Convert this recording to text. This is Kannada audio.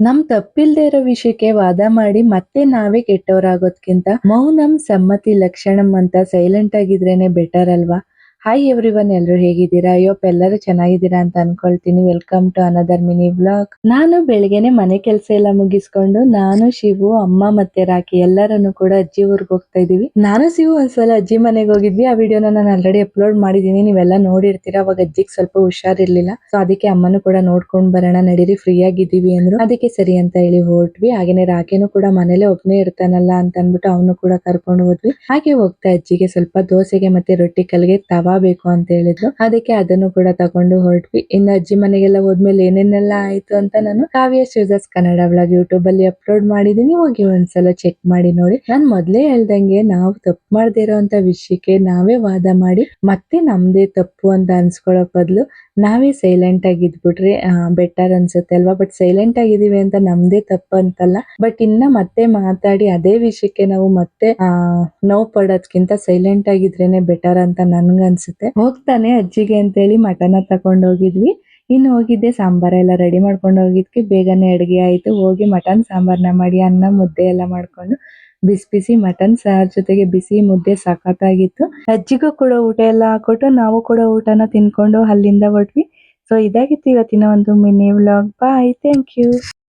ನಮ್ ತಪ್ಪಿಲ್ದೆ ಇರೋ ವಿಷಯಕ್ಕೆ ವಾದ ಮಾಡಿ ಮತ್ತೆ ನಾವೇ ಕೆಟ್ಟವರಾಗೋದ್ಕಿಂತ ಮೌನಂ ಸಮ್ಮತಿ ಲಕ್ಷಣಂ ಅಂತ ಸೈಲೆಂಟ್ ಆಗಿದ್ರೇನೆ ಬೆಟರ್ ಅಲ್ವಾ? ಹಾಯ್ ಎವ್ರಿ ಒನ್ ಎಲ್ಲರೂ ಹೇಗಿದ್ದೀರಾ ಅಯ್ಯೋಪ್ ಎಲ್ಲರೂ ಚೆನ್ನಾಗಿದ್ದೀರಾ ಅಂತ ಅನ್ಕೊಳ್ತೀನಿ. Welcome to another mini blog ನಾನು ಬೆಳಿಗ್ಗೆನೆ ಮನೆ ಕೆಲಸ ಎಲ್ಲ ಮುಗಿಸ್ಕೊಂಡು ನಾನು, ಶಿವು, ಅಮ್ಮ ಮತ್ತೆ ರಾಕಿ ಎಲ್ಲರನ್ನು ಕೂಡ ಅಜ್ಜಿ ಊರ್ಗ್ ಹೋಗ್ತಾ ಇದೀವಿ ನಾನು, ಶಿವು ಒಂದ್ಸಲ ಅಜ್ಜಿ ಮನೆಗೆ ಹೋಗಿದ್ವಿ. ಆ ವಿಡಿಯೋನ ನಾನು ಆಲ್ರೆಡಿ ಅಪ್ಲೋಡ್ ಮಾಡಿದೀನಿ ನೀವೆಲ್ಲ ನೋಡಿರ್ತೀರಾ. ಅವಾಗ ಅಜ್ಜಿಗೆ ಸ್ವಲ್ಪ ಹುಷಾರಿರ್ಲಿಲ್ಲ. ಸೊ ಅದಕ್ಕೆ ಅಮ್ಮನು ಕೂಡ ನೋಡ್ಕೊಂಡ್ ಬರೋಣ, ನಡೀರಿ ಫ್ರೀ ಆಗಿದ್ದೀವಿ ಅಂದ್ರು. ಅದಕ್ಕೆ ಸರಿ ಅಂತ ಹೇಳಿ ಹೊರಟ್ವಿ. ಹಾಗೇನೆ ರಾಕಿನೂ ಕೂಡ ಮನೇಲೆ ಒಬ್ನೇ ಇರ್ತಾನಲ್ಲ ಅಂತ ಅಂದ್ಬಿಟ್ಟು ಅವನು ಕೂಡ ಕರ್ಕೊಂಡು ಹೋದ್ವಿ. ಹಾಗೆ ಹೋಗ್ತಾ ಅಜ್ಜಿಗೆ ಸ್ವಲ್ಪ ದೋಸೆಗೆ ಮತ್ತೆ ರೊಟ್ಟಿ, ಕಲ್ಗೆ, ತವಾ ಬೇಕು ಅಂತ ಹೇಳಿದ್ರು ಅದಕ್ಕೆ ಅದನ್ನು ಕೂಡ ತಗೊಂಡು ಹೊರಟ್ವಿ. ಇನ್ನು ಅಜ್ಜಿ ಮನೆಗೆಲ್ಲ ಹೋದ್ಮೇಲೆ ಏನೇನೆಲ್ಲ ಆಯ್ತು ಅಂತ ನಾನು ಕಾವ್ಯ ಶೂಸಸ್ ಕನ್ನಡ ಬ್ಲಾಗ್ ಯೂಟ್ಯೂಬ್ ಅಲ್ಲಿ ಅಪ್ಲೋಡ್ ಮಾಡಿದೀನಿ ಹೋಗಿ ಒಂದ್ಸಲ ಚೆಕ್ ಮಾಡಿ ನೋಡಿ. ನಾನ್ ಮೊದ್ಲೇ ಹೇಳ್ದಂಗೆ ನಾವು ತಪ್ಪು ಮಾಡದೇ ಇರೋಂತ ವಿಷಯಕ್ಕೆ ನಾವೇ ವಾದ ಮಾಡಿ ಮತ್ತೆ ನಮ್ದೇ ತಪ್ಪು ಅಂತ ಅನ್ಸ್ಕೊಳ್ಳೋ ಬದಲು ನಾವೇ ಸೈಲೆಂಟ್ ಆಗಿ ಇದ್ಬಿಟ್ರೆ ಬೆಟರ್ ಅನ್ಸುತ್ತೆ ಅಲ್ವಾ? ಬಟ್ ಸೈಲೆಂಟ್ ಆಗಿದೀವಿ ಅಂತ ನಮ್ದೇ ತಪ್ಪು ಅಂತಲ್ಲ. ಬಟ್ ಇನ್ನ ಮತ್ತೆ ಮಾತಾಡಿ ಅದೇ ವಿಷಯಕ್ಕೆ ನಾವು ಮತ್ತೆ ನೋವು ಪಡೋದ್ಕಿಂತ ಸೈಲೆಂಟ್ ಆಗಿದ್ರೇನೆ ಬೆಟರ್ ಅಂತ ನನ್ಗನ್ಸುತ್ತೆ. ಹೋಗ್ತಾನೆ ಅಜ್ಜಿಗೆ ಅಂತೇಳಿ ಮಟನ ತಗೊಂಡೋಗಿದ್ವಿ. ಇನ್ನು ಹೋಗಿದ್ದೆ ಸಾಂಬಾರ ಎಲ್ಲ ರೆಡಿ ಮಾಡ್ಕೊಂಡು ಹೋಗಿದ್ಕೆ ಬೇಗನೆ ಅಡುಗೆ ಆಯ್ತು. ಹೋಗಿ ಮಟನ್ ಸಾಂಬಾರ್ನ ಮಾಡಿ, ಅನ್ನ ಮುದ್ದೆ ಎಲ್ಲ ಮಾಡ್ಕೊಂಡು ಬಿಸಿ ಬಿಸಿ ಮಟನ್ ಸಾರ್ ಜೊತೆಗೆ ಬಿಸಿ ಮುದ್ದೆ ಸಖತ್ತಾಗಿತ್ತು ಅಜ್ಜಿಗೂ ಕೂಡ ಊಟ ಎಲ್ಲ ಹಾಕೊಟ್ಟು ನಾವು ಕೂಡ ಊಟನ ತಿನ್ಕೊಂಡು ಅಲ್ಲಿಂದ ಹೊರಟ್ವಿ. ಸೊ ಇದಾಗಿತ್ತು ಇವತ್ತಿನ ಒಂದು mini vlog. Bye thank you